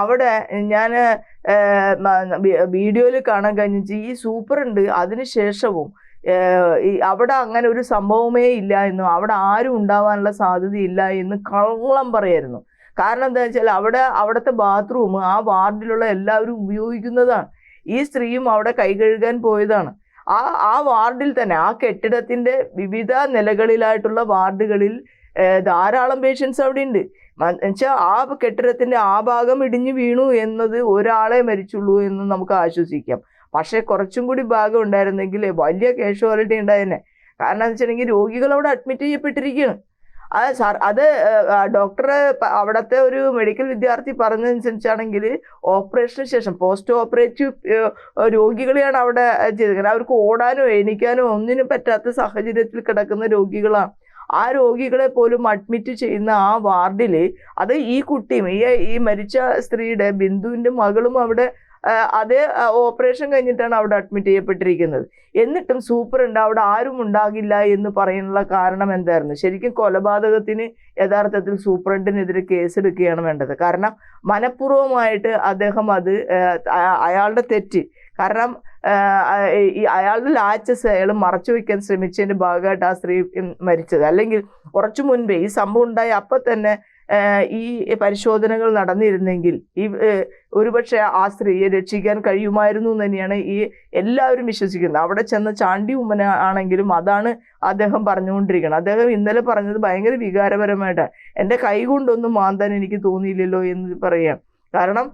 അവിടെ ഞാൻ വീഡിയോയിൽ കാണാൻ കഴിഞ്ഞിട്ട് ഈ സൂപ്പർ ഉണ്ട് ശേഷവും അവിടെ അങ്ങനെ ഒരു സംഭവമേ ഇല്ല എന്നും അവിടെ ആരും ഉണ്ടാവാനുള്ള സാധ്യതയില്ല എന്ന് കള്ളം പറയായിരുന്നു. കാരണം എന്താ വെച്ചാൽ അവിടെ അവിടുത്തെ ബാത്റൂം ആ വാർഡിലുള്ള എല്ലാവരും ഉപയോഗിക്കുന്നതാണ്. ഈ സ്ത്രീയും അവിടെ കൈ കഴുകാൻ പോയതാണ്. ആ ആ വാർഡിൽ തന്നെ ആ കെട്ടിടത്തിന്റെ വിവിധ നിലകളിലായിട്ടുള്ള വാർഡുകളിൽ ധാരാളം പേഷ്യൻസ് അവിടെ ഉണ്ട് എന്നുവെച്ചാൽ ആ കെട്ടിടത്തിന്റെ ആ ഭാഗം ഇടിഞ്ഞു വീണു എന്നത് ഒരാളെ മരിച്ചുള്ളൂ എന്ന് നമുക്ക് ആശ്വസിക്കാം. പക്ഷേ കുറച്ചും കൂടി ഭാഗം ഉണ്ടായിരുന്നെങ്കിൽ വലിയ കാഷ്വാലിറ്റി ഉണ്ടായേനെ. കാരണം എന്ന് വെച്ചിട്ടുണ്ടെങ്കിൽ രോഗികൾ അവിടെ അഡ്മിറ്റ് ചെയ്യപ്പെട്ടിരിക്കുകയാണ്. അത് സാർ അത് ഡോക്ടർ അവിടുത്തെ ഒരു മെഡിക്കൽ വിദ്യാർത്ഥി പറഞ്ഞതനുസരിച്ചാണെങ്കിൽ ഓപ്പറേഷന് ശേഷം പോസ്റ്റ് ഓപ്പറേറ്റീവ് രോഗികളെയാണ് അവിടെ ചെയ്തത് അവർക്ക് ഓടാനോ എണീക്കാനോ ഒന്നിനും പറ്റാത്ത സാഹചര്യത്തിൽ കിടക്കുന്ന രോഗികളാണ്. ആ രോഗികളെ പോലും അഡ്മിറ്റ് ചെയ്യുന്ന ആ വാർഡിൽ അത് ഈ കുട്ടിയും ഈ ഈ മരിച്ച സ്ത്രീയുടെ ബിന്ദുവിന്റെ മകളും അവിടെ അത് ഓപ്പറേഷൻ കഴിഞ്ഞിട്ടാണ് അവിടെ അഡ്മിറ്റ് ചെയ്യപ്പെട്ടിരിക്കുന്നത്. എന്നിട്ടും സൂപ്പർ ഉണ്ട് അവിടെ ആരും ഉണ്ടാകില്ല എന്ന് പറയാനുള്ള കാരണം എന്തായിരുന്നു? ശരിക്കും കൊലപാതകത്തിന് യഥാർത്ഥത്തിൽ സൂപ്രണ്ടിനെതിരെ കേസെടുക്കുകയാണ് വേണ്ടത്. കാരണം മനഃപൂർവമായിട്ട് അദ്ദേഹം അത് അയാളുടെ തെറ്റ് കാരണം അയാളുടെ ലാച്ചസ് അയാൾ മറച്ചു വയ്ക്കാൻ ശ്രമിച്ചതിന്റെ ഭാഗമായിട്ട് ആ സ്ത്രീ മരിച്ചത്. അല്ലെങ്കിൽ കുറച്ചു മുൻപേ ഈ സംഭവം ഉണ്ടായ അപ്പം തന്നെ ഈ പരിശോധനകൾ നടന്നിരുന്നെങ്കിൽ ഈ ഒരുപക്ഷെ ആ സ്ത്രീയെ രക്ഷിക്കാൻ കഴിയുമായിരുന്നു എന്ന് തന്നെയാണ് ഈ എല്ലാവരും വിശ്വസിക്കുന്നത്. അവിടെ ചെന്ന ചാണ്ടി ഉമ്മന ആണെങ്കിലും അതാണ് അദ്ദേഹം പറഞ്ഞുകൊണ്ടിരിക്കുന്നത്. അദ്ദേഹം ഇന്നലെ പറഞ്ഞത് ഭയങ്കര വികാരപരമായിട്ടാണ്. എന്റെ കൈ കൊണ്ടൊന്നും മാന്താൻ എനിക്ക് തോന്നിയില്ലല്ലോ എന്ന് പറയാം. കാരണം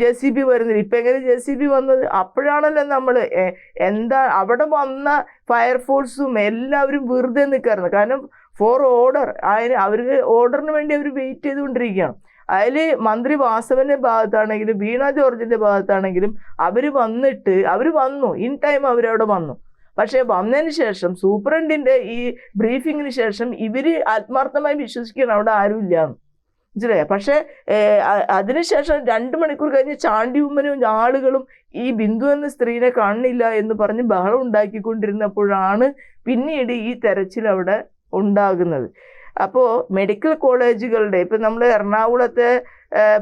ജെ സി ബി വരുന്നില്ല. ഇപ്പം എങ്ങനെ ജെ സി ബി വന്നത്? അപ്പോഴാണല്ലോ നമ്മൾ എന്താ അവിടെ വന്ന ഫയർഫോഴ്സും എല്ലാവരും വെറുതെ നിൽക്കാറുണ്ട് കാരണം ഫോർ ഓർഡർ. അതിന് അവർക്ക് ഓർഡറിന് വേണ്ടി അവർ വെയിറ്റ് ചെയ്തുകൊണ്ടിരിക്കുകയാണ്. അതിൽ മന്ത്രി വാസവന്റെ ഭാഗത്താണെങ്കിലും വീണ ജോർജിന്റെ ഭാഗത്താണെങ്കിലും അവർ വന്നിട്ട് അവർ വന്നു. ഇൻ ടൈം അവരവിടെ വന്നു. പക്ഷേ വന്നതിന് ശേഷം സൂപ്രണ്ടിന്റെ ഈ ബ്രീഫിങ്ങിന് ശേഷം ഇവർ ആത്മാർത്ഥമായി വിശ്വസിക്കണം അവിടെ ആരുമില്ല. മനസ്സിലായോ? പക്ഷേ അതിനുശേഷം രണ്ട് മണിക്കൂർ കഴിഞ്ഞ് ചാണ്ടി ഉമ്മനും ആളുകളും ഈ ബിന്ദു എന്ന സ്ത്രീനെ കാണുന്നില്ല എന്ന് പറഞ്ഞ് ബഹളം ഉണ്ടാക്കിക്കൊണ്ടിരുന്നപ്പോഴാണ് പിന്നീട് ഈ തെരച്ചിൽ അവിടെ ഉണ്ടാകുന്നത്. അപ്പോൾ മെഡിക്കൽ കോളേജുകളുടെ ഇപ്പം നമ്മൾ എറണാകുളത്തെ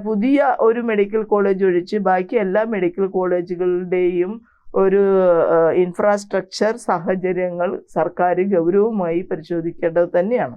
പുതിയ ഒരു മെഡിക്കൽ കോളേജ് ഒഴിച്ച് ബാക്കി എല്ലാ മെഡിക്കൽ കോളേജുകളുടെയും ഒരു ഇൻഫ്രാസ്ട്രക്ചർ സാഹചര്യങ്ങൾ സർക്കാർ ഗൗരവമായി പരിശോധിക്കേണ്ടത് തന്നെയാണ്.